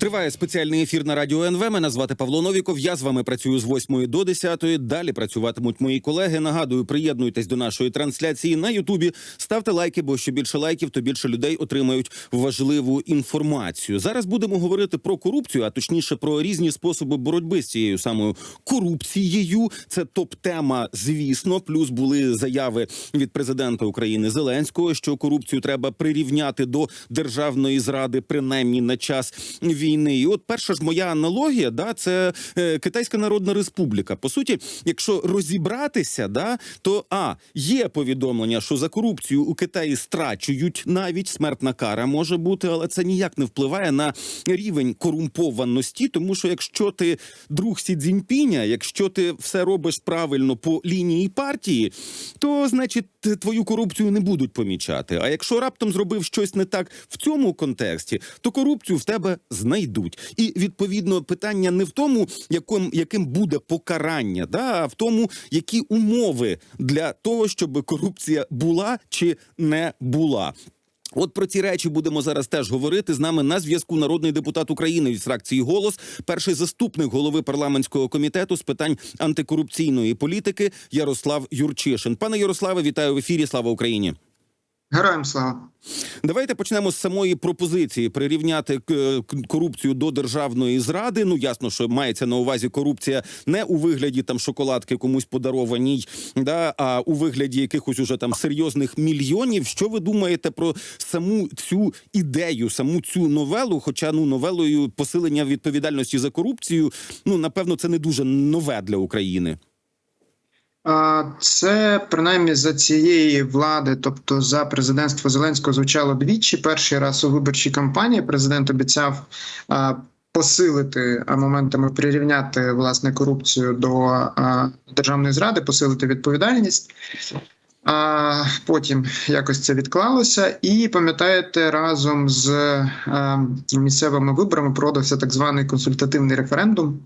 Триває спеціальний ефір на радіо НВ. Мене звати Павло Новіков. Я з вами працюю з 8 до 10. Далі працюватимуть мої колеги. Нагадую, приєднуйтесь до нашої трансляції на Ютубі. Ставте лайки, бо що більше лайків, то більше людей отримають важливу інформацію. Зараз будемо говорити про корупцію, а точніше про різні способи боротьби з цією самою корупцією. Це топ-тема, звісно. Плюс були заяви від президента України Зеленського, що корупцію треба прирівняти до державної зради, принаймні на час війни. І от перша ж моя аналогія, да, це е, Китайська Народна Республіка. По суті, якщо розібратися, да, то а є повідомлення, що за корупцію у Китаї страчують навіть смертна кара може бути, але це ніяк не впливає на рівень корумпованості, тому що якщо ти друг Сі Цзіньпіня, якщо ти все робиш правильно по лінії партії, то значить твою корупцію не будуть помічати. А якщо раптом зробив щось не так в цьому контексті, то корупцію в тебе знайдуть. І відповідно питання не в тому, яким, яким буде покарання, да, а в тому, які умови для того, щоб корупція була чи не була. От про ці речі будемо зараз теж говорити. З нами на зв'язку народний депутат України від фракції Голос, перший заступник голови парламентського комітету з питань антикорупційної політики Ярослав Юрчишин. Пане Ярославе, вітаю в ефірі. Слава Україні. Героям слава. Давайте почнемо з самої пропозиції прирівняти корупцію до державної зради. Ну ясно, що мається на увазі корупція не у вигляді там шоколадки комусь подарованій, да а у вигляді якихось уже там серйозних мільйонів. Що ви думаєте про саму цю ідею, саму цю новелу? Хоча ну новелою посилення відповідальності за корупцію, ну напевно, це не дуже нове для України. Це принаймні за цієї влади, тобто за президентство Зеленського, звучало двічі. Перший раз у виборчій кампанії президент обіцяв посилити моментами прирівняти власне корупцію до державної зради, посилити відповідальність. А потім якось це відклалося, і пам'ятаєте, разом з е, місцевими виборами проводився так званий консультативний референдум,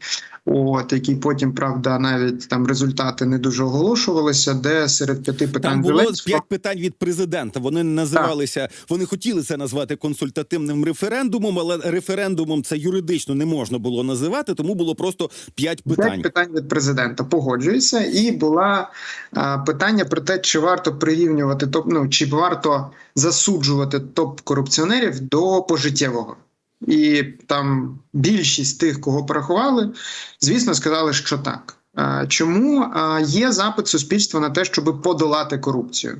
от який потім, правда, навіть там результати не дуже оголошувалися, де серед п'яти питань Там було Зеленського- п'ять питань від президента. Вони називалися, вони хотіли це назвати консультативним референдумом, але референдумом це юридично не можна було називати, тому було просто п'ять питань. П'ять питань від президента погоджуюся, і була а, питання про те, чи варто прирівнювати топ, ну чи варто засуджувати топ корупціонерів до пожиттєвого. І там більшість тих, кого порахували, звісно, сказали, що так. Чому є запит суспільства на те, щоб подолати корупцію?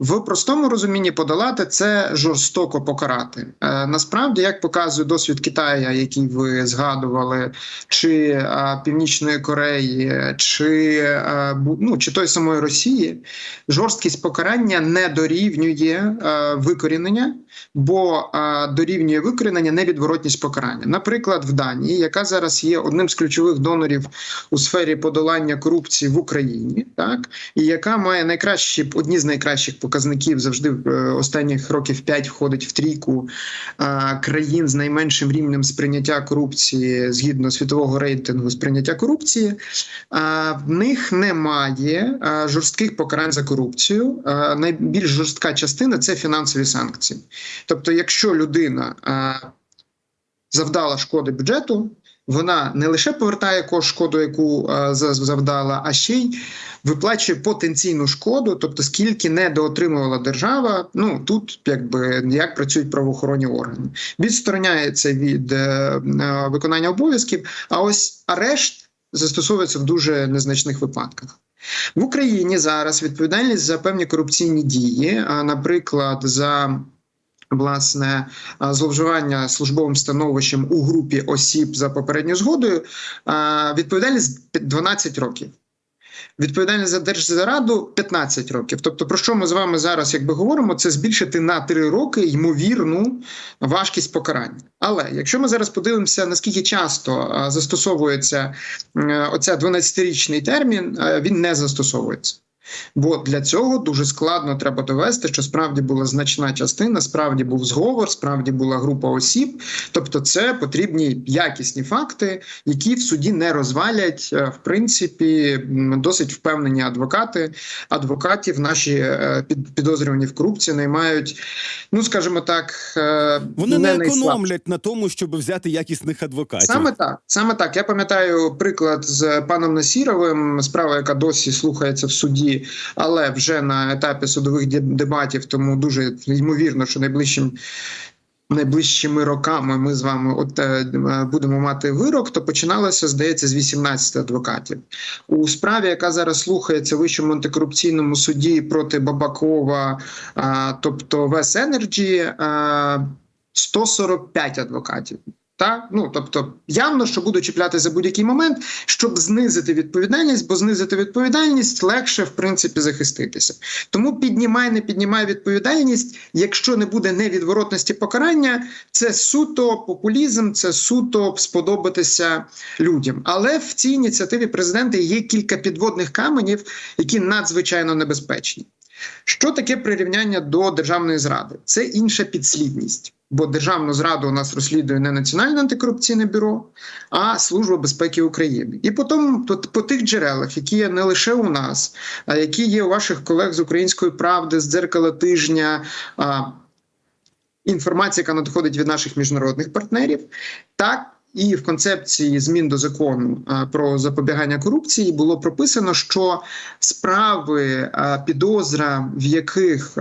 В простому розумінні подолати це жорстоко покарати. Е, насправді, як показує досвід Китаю, який ви згадували, чи е, Північної Кореї, чи, е, ну, чи той самої Росії, жорсткість покарання не дорівнює викорінення, бо дорівнює викорінення невідворотність покарання. Наприклад, в Данії, яка зараз є одним з ключових донорів у сфері подолання корупції в Україні, так і яка має найкращі одні з найкращих показників завжди е, останніх років 5 входить в трійку е, країн з найменшим рівнем сприйняття корупції згідно світового рейтингу сприйняття корупції. Е, в них немає жорстких покарань за корупцію. Найбільш жорстка частина це фінансові санкції. Тобто, якщо людина завдала шкоди бюджету, вона не лише повертає ко- шкоду, яку е, за- завдала, а ще й виплачує потенційну шкоду, тобто скільки недоотримувала держава. Ну тут якби як працюють правоохоронні органи, відстороняється від е, е, виконання обов'язків. А ось арешт застосовується в дуже незначних випадках. В Україні зараз відповідальність за певні корупційні дії, наприклад, за власне зловживання службовим становищем у групі осіб за попередньою згодою, відповідальність 12 років. Відповідальність за держзараду 15 років. Тобто, про що ми з вами зараз якби говоримо, це збільшити на 3 роки ймовірну важкість покарання. Але якщо ми зараз подивимося, наскільки часто застосовується е, оця 12-річний термін, е, він не застосовується. Бо для цього дуже складно треба довести, що справді була значна частина, справді був зговор, справді була група осіб. Тобто, це потрібні якісні факти, які в суді не розвалять. Е, В принципі, досить впевнені адвокати. Адвокатів наші е, підозрювані в корупції наймають, ну скажімо так, е, Вони не найслабші. економлять на тому, щоб взяти якісних адвокатів. Саме так, саме так. Я пам'ятаю приклад з паном Насіровим, справа, яка досі слухається в суді, але вже на етапі судових дебатів, тому дуже ймовірно, що найближчим. Найближчими роками ми з вами от е, е, будемо мати вирок. То починалося, здається, з 18 адвокатів у справі, яка зараз слухається в вищому антикорупційному суді проти Бабакова, а, тобто Вес Енерджі, 145 адвокатів. Та ну тобто явно, що буду чіпляти за будь-який момент, щоб знизити відповідальність, бо знизити відповідальність легше в принципі захиститися. Тому піднімай, не піднімай відповідальність. Якщо не буде невідворотності покарання, це суто популізм, це суто сподобатися людям. Але в цій ініціативі президента є кілька підводних каменів, які надзвичайно небезпечні. Що таке прирівняння до державної зради? Це інша підслідність. Бо державну зраду у нас розслідує не Національне антикорупційне бюро, а Служба безпеки України. І потім по, тих джерелах, які є не лише у нас, а які є у ваших колег з української правди, з дзеркала тижня. Інформація, яка надходить від наших міжнародних партнерів, так і в концепції змін до закону про запобігання корупції було прописано, що справи підозра, в яких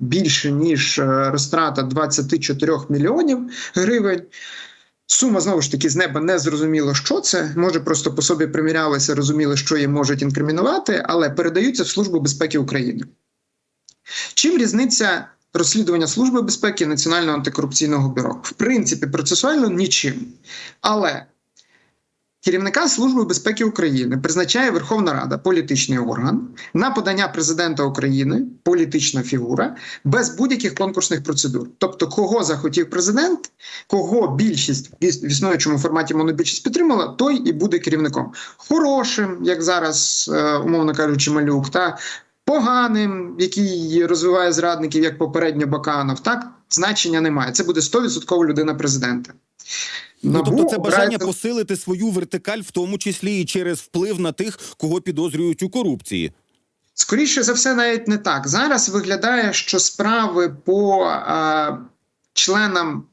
більше ніж розтрата 24 мільйонів гривень. Сума знову ж таки з неба не зрозуміло, що це. Може, просто по собі примірялися, розуміли, що їм можуть інкримінувати, але передаються в Службу безпеки України. Чим різниця розслідування Служби безпеки Національного антикорупційного бюро? В принципі, процесуально нічим. Але керівника Служби безпеки України призначає Верховна Рада, політичний орган, на подання президента України, політична фігура, без будь-яких конкурсних процедур. Тобто, кого захотів президент, кого більшість в іс- існуючому форматі монобільшість підтримала, той і буде керівником. Хорошим, як зараз, е, умовно кажучи, малюк, та поганим, який розвиває зрадників, як попередньо Баканов, так значення немає. Це буде 100% людина президента. Ну, тобто це бажання обирається- посилити свою вертикаль, в тому числі і через вплив на тих, кого підозрюють у корупції. Скоріше за все, навіть не так. Зараз виглядає, що справи по е, членам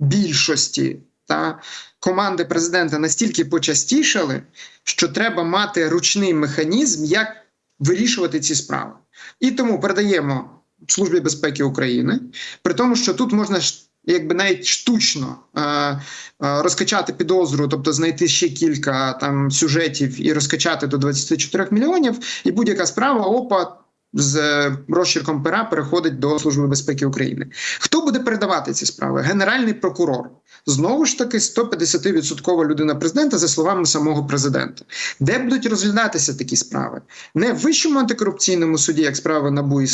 більшості та команди президента настільки почастішали, що треба мати ручний механізм, як вирішувати ці справи. І тому передаємо Службі безпеки України, при тому, що тут можна. Якби навіть штучно е, е, розкачати підозру, тобто знайти ще кілька там сюжетів і розкачати до 24 мільйонів, і будь-яка справа опа з е, розчерком пера переходить до Служби безпеки України. Хто буде передавати ці справи? Генеральний прокурор. Знову ж таки, 150% людина президента, за словами самого президента. Де будуть розглядатися такі справи? Не в вищому антикорупційному суді, як справи НАБУ і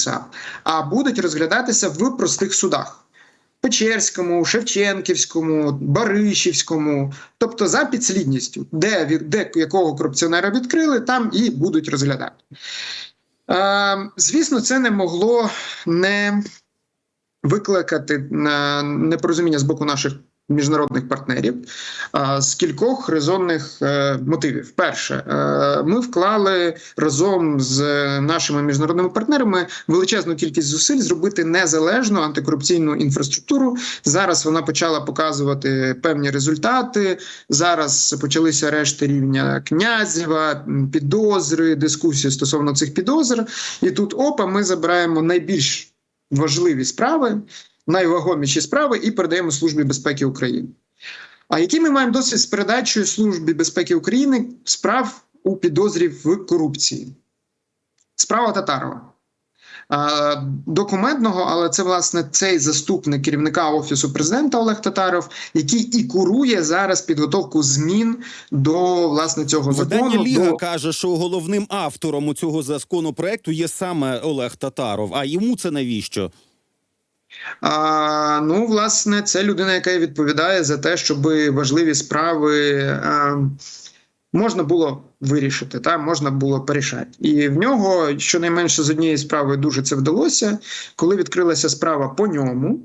а будуть розглядатися в простих судах. Печерському, Шевченківському, Баришівському, тобто за підслідністю, де, де якого корупціонера відкрили, там і будуть розглядати. Е, звісно, це не могло не викликати е, непорозуміння з боку наших міжнародних партнерів з кількох резонних е, мотивів. Перше, е, ми вклали разом з нашими міжнародними партнерами величезну кількість зусиль зробити незалежну антикорупційну інфраструктуру. Зараз вона почала показувати певні результати. Зараз почалися решти рівня князєва, підозри, дискусії стосовно цих підозр. І тут опа, ми забираємо найбільш важливі справи, найвагоміші справи і передаємо Службі безпеки України. А який ми маємо досвід з передачею Службі безпеки України справ у підозрі в корупції? Справа Татарова. Документного, але це власне цей заступник керівника офісу президента Олег Татаров, який і курує зараз підготовку змін до власне цього Видання закону. Ліга до... каже, що головним автором у цього законопроекту є саме Олег Татаров. А йому це навіщо? А, ну, власне, це людина, яка відповідає за те, щоб важливі справи а, можна було вирішити, та можна було порішати. І в нього щонайменше з однієї справи дуже це вдалося. Коли відкрилася справа по ньому,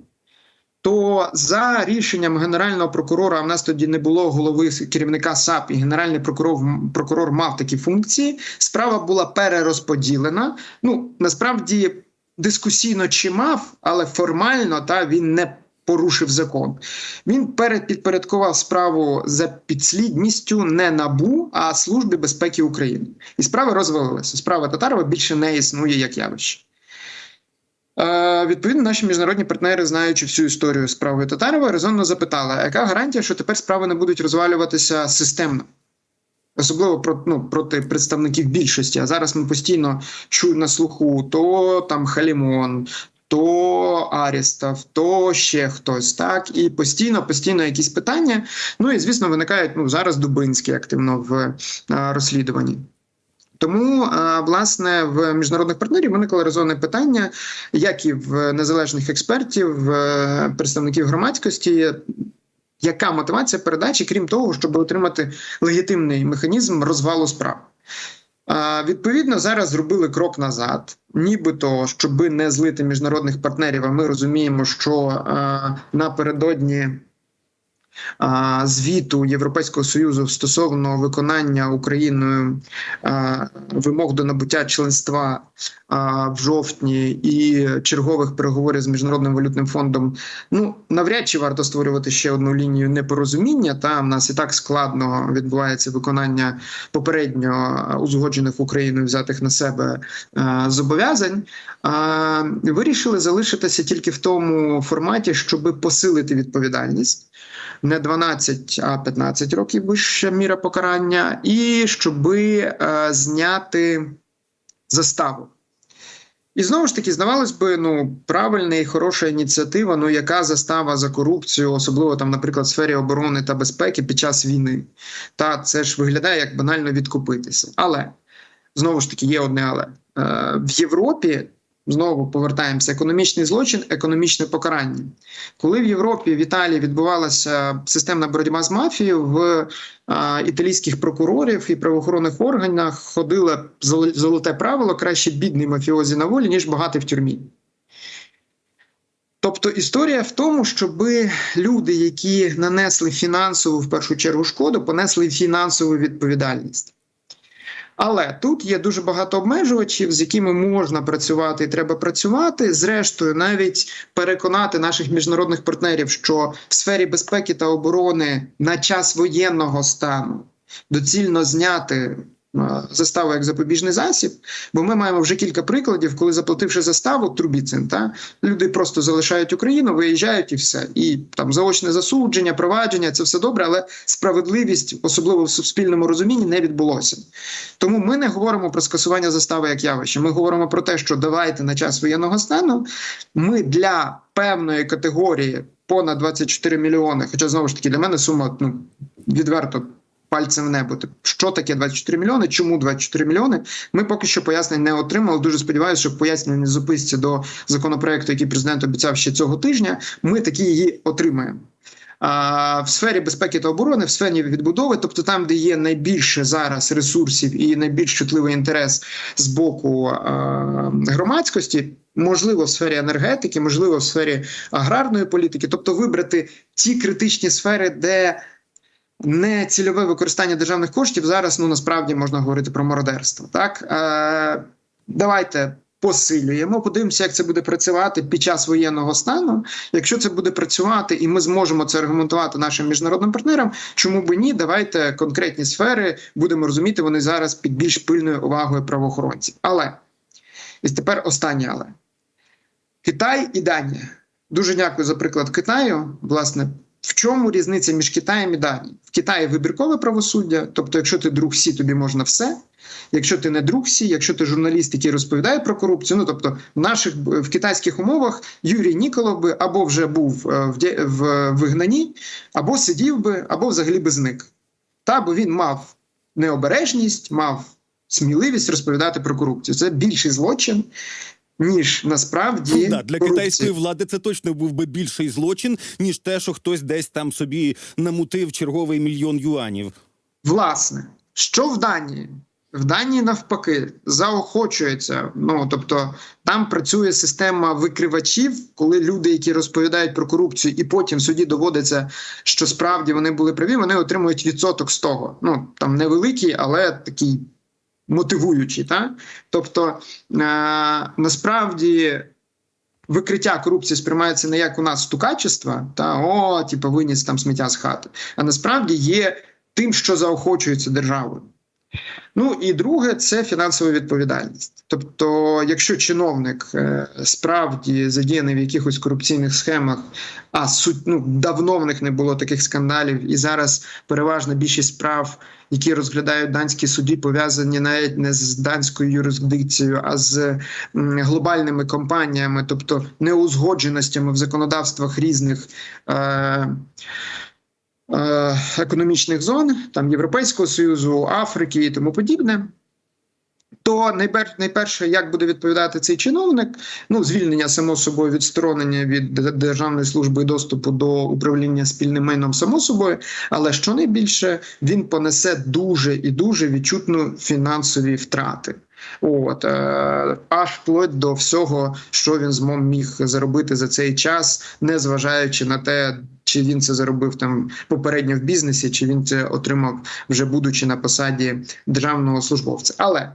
то за рішенням генерального прокурора, а в нас тоді не було голови керівника САП, і генеральний прокурор прокурор мав такі функції. Справа була перерозподілена. Ну насправді дискусійно чи мав, але формально та він не порушив закон. Він перепідпорядкував справу за підслідністю не набу, а Службі безпеки України. І справа розвалилася. Справа Татарова більше не існує як явище. Е, Відповідно, наші міжнародні партнери, знаючи всю історію справи Татарова, резонно запитали, яка гарантія, що тепер справи не будуть розвалюватися системно? Особливо про, ну, проти представників більшості. А зараз ми постійно чуємо на слуху то там Халімон, то Арістов, то ще хтось, так і постійно, постійно якісь питання. Ну і звісно, виникають ну зараз Дубинський активно в е, розслідуванні. Тому, е, власне, в міжнародних партнерів виникло резонне питання, як і в незалежних експертів, е, представників громадськості. Яка мотивація передачі, крім того, щоб отримати легітимний механізм розвалу справ? Відповідно, зараз зробили крок назад, нібито щоби не злити міжнародних партнерів. А ми розуміємо, що напередодні звіту Європейського союзу стосовно виконання Україною вимог до набуття членства в жовтні і чергових переговорів з міжнародним валютним фондом. Ну навряд чи варто створювати ще одну лінію непорозуміння. Та в нас і так складно відбувається виконання попередньо узгоджених Україною взятих на себе зобов'язань. Вирішили залишитися тільки в тому форматі, щоб посилити відповідальність не 12, а 15 років вища міра покарання, і щоб е, зняти заставу. І знову ж таки, здавалось би, ну правильна і хороша ініціатива. Ну яка застава за корупцію, особливо там, наприклад, в сфері оборони та безпеки під час війни. Та це ж виглядає як банально відкупитися. Але знову ж таки є одне але е, в Європі. Знову повертаємося. Економічний злочин, економічне покарання. Коли в Європі в Італії відбувалася системна боротьба з мафією, в італійських прокурорів і правоохоронних органах ходило зол- золоте правило: краще бідний мафіозі на волі, ніж багатий в тюрмі. Тобто історія в тому, щоб люди, які нанесли фінансову в першу чергу шкоду, понесли фінансову відповідальність. Але тут є дуже багато обмежувачів, з якими можна працювати і треба працювати. Зрештою, навіть переконати наших міжнародних партнерів, що в сфері безпеки та оборони на час воєнного стану доцільно зняти. Е, Заставу як запобіжний засіб, бо ми маємо вже кілька прикладів, коли заплативши заставу Трубіцин, та люди просто залишають Україну, виїжджають і все. І там заочне засудження, провадження це все добре, але справедливість, особливо в суспільному розумінні, не відбулося. Тому ми не говоримо про скасування застави як явище. Ми говоримо про те, що давайте на час воєнного стану ми для певної категорії понад 24 мільйони. Хоча знову ж таки для мене сума ну відверто. Пальцем в небо. Що таке 24 мільйони? Чому 24 мільйони? Ми поки що пояснень не отримали. Дуже сподіваюся, що пояснення записці до законопроекту, який президент обіцяв ще цього тижня. Ми такі її отримаємо. А, в сфері безпеки та оборони, в сфері відбудови, тобто там, де є найбільше зараз ресурсів і найбільш чутливий інтерес з боку громадськості, можливо, в сфері енергетики, можливо, в сфері аграрної політики, тобто вибрати ті критичні сфери, де не цільове використання державних коштів зараз ну насправді можна говорити про мародерство. Так е, давайте посилюємо, подивимося, як це буде працювати під час воєнного стану. Якщо це буде працювати, і ми зможемо це аргументувати нашим міжнародним партнерам, чому би ні? Давайте конкретні сфери будемо розуміти, вони зараз під більш пильною увагою правоохоронців. Але і тепер останнє але Китай і Данія. Дуже дякую за приклад Китаю. Власне, в чому різниця між Китаєм і Данією? В Китаї вибіркове правосуддя, тобто, якщо ти друг Сі, тобі можна все. Якщо ти не друг Сі, якщо ти журналіст, який розповідає про корупцію, ну тобто в наших в китайських умовах Юрій Ніколов би або вже був е, в, в вигнанні, або сидів би, або взагалі би зник. Та бо він мав необережність, мав сміливість розповідати про корупцію. Це більший злочин, ніж насправді Ну, да, для корупція. китайської влади це точно був би більший злочин, ніж те, що хтось десь там собі намутив черговий мільйон юанів. Власне, що в Данії? В Данії навпаки заохочується. Ну тобто там працює система викривачів, коли люди, які розповідають про корупцію, і потім в суді доводиться, що справді вони були праві, вони отримують відсоток з того. Ну там невеликий, але такий мотивуючий. Та? Тобто е- насправді. Викриття корупції сприймається не як у нас стукачество, та о, типу, виніс там сміття з хати, а насправді є тим, що заохочується державою. Ну і друге, це фінансова відповідальність. Тобто, якщо чиновник е, справді задіяний в якихось корупційних схемах, а суть ну давно в них не було таких скандалів, і зараз переважна більшість справ, які розглядають данські суді, пов'язані навіть не з данською юрисдикцією, а з глобальними компаніями, тобто неузгодженостями в законодавствах різних. Е, економічних зон, там Європейського Союзу, Африки і тому подібне. То найпер, найперше, як буде відповідати цей чиновник, ну звільнення само собою відсторонення від державної служби доступу до управління спільним майном, само собою. Але що найбільше він понесе дуже і дуже відчутно фінансові втрати. От е, аж вплоть до всього, що він змог міг заробити за цей час, не зважаючи на те, чи він це заробив там попередньо в бізнесі, чи він це отримав вже будучи на посаді державного службовця. Але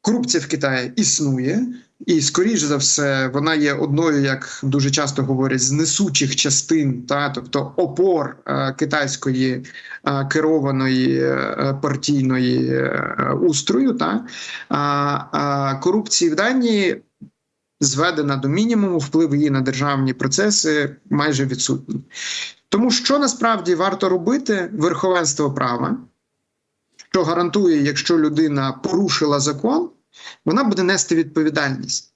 корупція в Китаї існує, і скоріш за все вона є одною, як дуже часто говорять, з несучих частин, та тобто опор е, китайської е, керованої е, партійної е, устрою, та а, а корупції в Данії. Зведена до мінімуму, вплив її на державні процеси майже відсутній. Тому що насправді варто робити верховенство права, що гарантує, якщо людина порушила закон, вона буде нести відповідальність.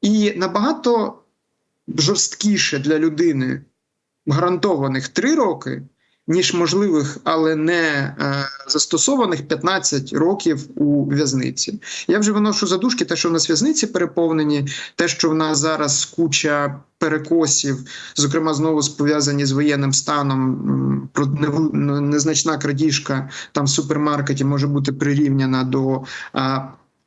І набагато жорсткіше для людини гарантованих 3 роки, ніж можливих, але не е, застосованих 15 років у в'язниці. Я вже виношу задушки, те, що в нас в'язниці переповнені, те, що в нас зараз куча перекосів, зокрема, знову пов'язані з воєнним станом, про незначна крадіжка там в супермаркеті може бути прирівняна до.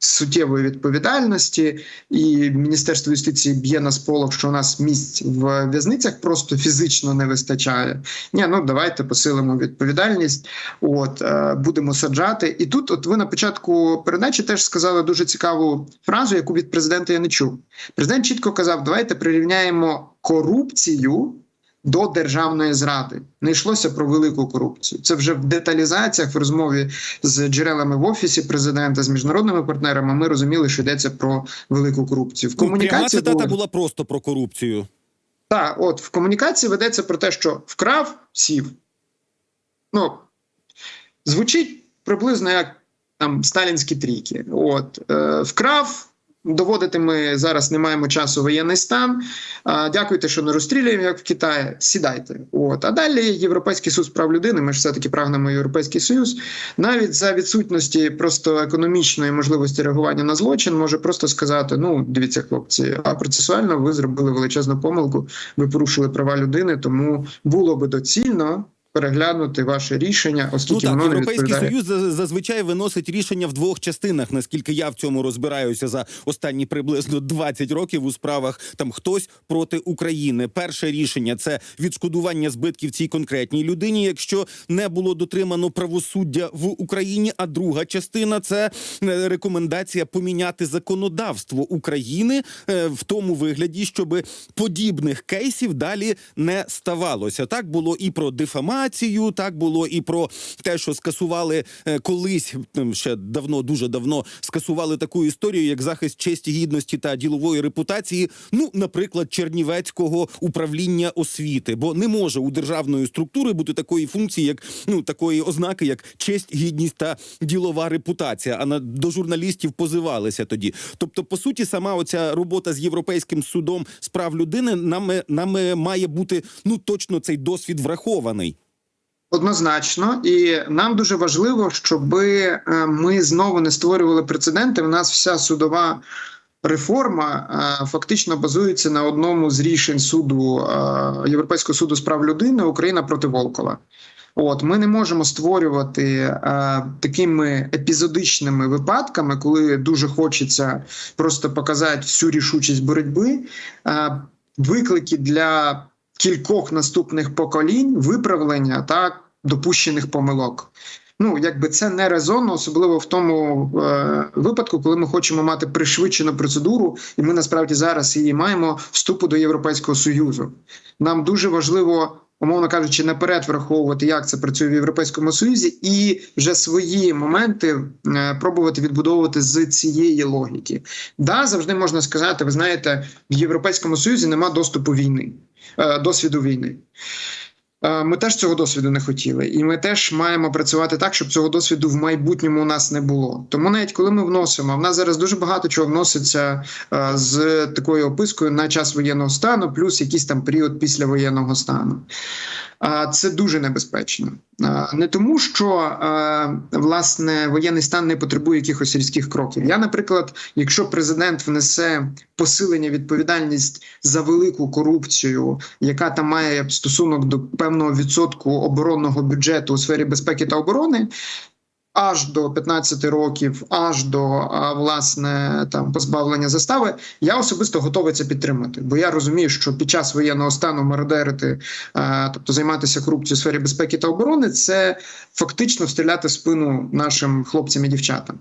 Суттєвої відповідальності, і Міністерство юстиції б'є на сполох, що у нас місць в в'язницях просто фізично не вистачає. Ні, ну давайте посилимо відповідальність. От е, будемо саджати. І тут, от ви на початку передачі теж сказали дуже цікаву фразу, яку від президента я не чув. Президент чітко казав: давайте прирівняємо корупцію. До державної зради не йшлося про велику корупцію. Це вже в деталізаціях в розмові з джерелами в офісі президента, з міжнародними партнерами. Ми розуміли, що йдеться про велику корупцію. В Ну, комунікації цитата була просто про корупцію. так, от в комунікації ведеться про те, що вкрав, сів. Ну, звучить приблизно як там сталінські трійки. От, е, вкрав. Доводити ми зараз не маємо часу воєнний стан. Дякуйте, що не розстрілюємо, як в Китаї. Сідайте. От а далі Європейський суд прав людини. Ми ж все таки прагнемо Європейський Союз. Навіть за відсутності просто економічної можливості реагування на злочин може просто сказати: ну дивіться, хлопці, а процесуально ви зробили величезну помилку. Ви порушили права людини, тому було би доцільно переглянути ваше рішення, Ну оскільки так, воно не Європейський відповідає. Союз за- зазвичай виносить рішення в двох частинах, наскільки я в цьому розбираюся за останні приблизно 20 років у справах там хтось проти України. Перше рішення це відшкодування збитків цій конкретній людині, якщо не було дотримано правосуддя в Україні. А друга частина це е, рекомендація поміняти законодавство України е, в тому вигляді, щоб подібних кейсів далі не ставалося. Так було і про дефамацію, так було і про те, що скасували е, колись ще давно, дуже давно скасували таку історію, як захист честі, гідності та ділової репутації. Ну, наприклад, Чернівецького управління освіти, бо не може у державної структури бути такої функції, як ну такої ознаки, як честь, гідність та ділова репутація. А на до журналістів позивалися тоді. Тобто, по суті, сама оця робота з європейським судом з прав людини нами нами має бути ну точно цей досвід врахований. Однозначно, і нам дуже важливо, щоб ми знову не створювали прецеденти. У нас вся судова реформа е, фактично базується на одному з рішень суду е, Європейського суду з прав людини Україна проти Волкова. От ми не можемо створювати е, такими епізодичними випадками, коли дуже хочеться просто показати всю рішучість боротьби. Е, виклики для кількох наступних поколінь, виправлення та допущених помилок. Ну, якби це не резонно, особливо в тому е, випадку, коли ми хочемо мати пришвидшену процедуру, і ми насправді зараз її маємо вступу до Європейського союзу. Нам дуже важливо, умовно кажучи, наперед враховувати, як це працює в Європейському Союзі, і вже свої моменти е, пробувати відбудовувати з цієї логіки. Да, завжди можна сказати, ви знаєте, в Європейському Союзі нема доступу війни, досвіду війни. Е, Ми теж цього досвіду не хотіли, і ми теж маємо працювати так, щоб цього досвіду в майбутньому у нас не було. Тому навіть коли ми вносимо, в нас зараз дуже багато чого вноситься е, з такою опискою на час воєнного стану, плюс якийсь там період після воєнного стану. Це дуже небезпечно. Не тому, що власне воєнний стан не потребує якихось різких кроків. Я, наприклад, якщо президент внесе посилення відповідальність за велику корупцію, яка там має стосунок до певного відсотку оборонного бюджету у сфері безпеки та оборони. Аж до 15 років, аж до власне там позбавлення застави, я особисто готовий це підтримати. Бо я розумію, що під час воєнного стану мародерити, тобто займатися корупцією у сфері безпеки та оборони, це фактично стріляти в спину нашим хлопцям і дівчатам.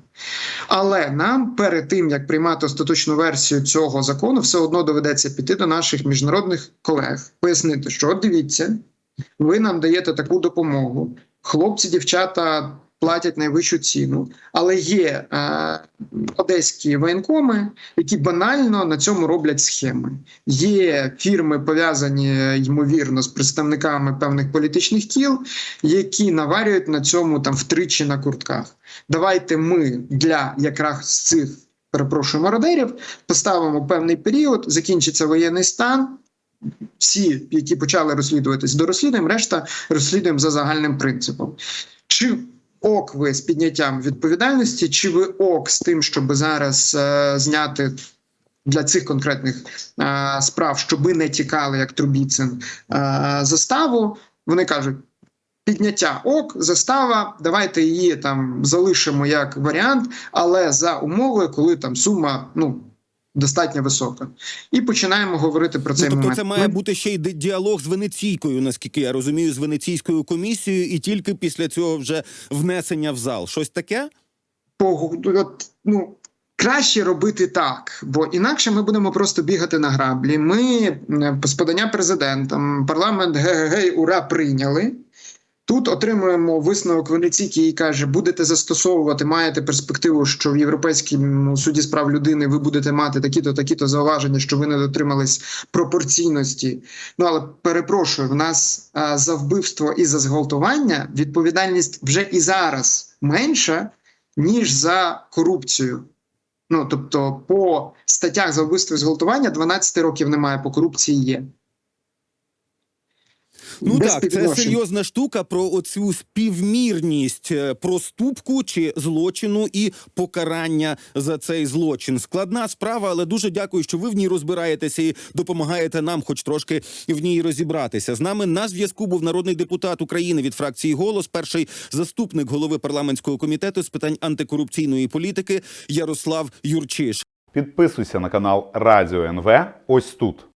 Але нам перед тим як приймати остаточну версію цього закону, все одно доведеться піти до наших міжнародних колег, пояснити, що дивіться, ви нам даєте таку допомогу. Хлопці, дівчата платять найвищу ціну, але є е, одеські воєнкоми, які банально на цьому роблять схеми. Є фірми, пов'язані ймовірно з представниками певних політичних кіл, які наварюють на цьому там втричі на куртках. Давайте ми для якраз цих перепрошую мародерів поставимо певний період, закінчиться воєнний стан. Всі, які почали розслідуватись, дорозслідуємо, решта розслідуємо за загальним принципом. Чи ок ви з підняттям відповідальності, чи ви ок з тим, щоб зараз е, зняти для цих конкретних е, справ, щоби не тікали, як Трубіцин, е, заставу? Вони кажуть. Підняття ок, застава, давайте її там залишимо як варіант, але за умовою, коли там сума ну достатньо висока, і починаємо говорити про цей Ну, тобто момент. це має Ми- бути ще й діалог з Венеційкою, наскільки я розумію, з Венеційською комісією, і тільки після цього вже внесення в зал. Щось таке? Погу- от, ну, краще робити так, бо інакше ми будемо просто бігати на граблі. Ми з подання президентам парламент ГГГ ура прийняли. Тут отримуємо висновок Венеційки, який каже, будете застосовувати, маєте перспективу, що в Європейському суді з прав людини ви будете мати такі-то, такі-то зауваження, що ви не дотримались пропорційності. Ну але перепрошую, в нас а, за вбивство і за зґвалтування відповідальність вже і зараз менша, ніж за корупцію. Ну тобто, по статтях за вбивство і зґвалтування 12 років немає, по корупції є. Ну Без так, це серйозна штука про оцю співмірність е, проступку чи злочину і покарання за цей злочин. Складна справа, але дуже дякую, що ви в ній розбираєтеся і допомагаєте нам, хоч трошки в ній розібратися. З нами на зв'язку був народний депутат України від фракції Голос, перший заступник голови парламентського комітету з питань антикорупційної політики Ярослав Юрчиш. Підписуйся на канал Радіо НВ ось тут.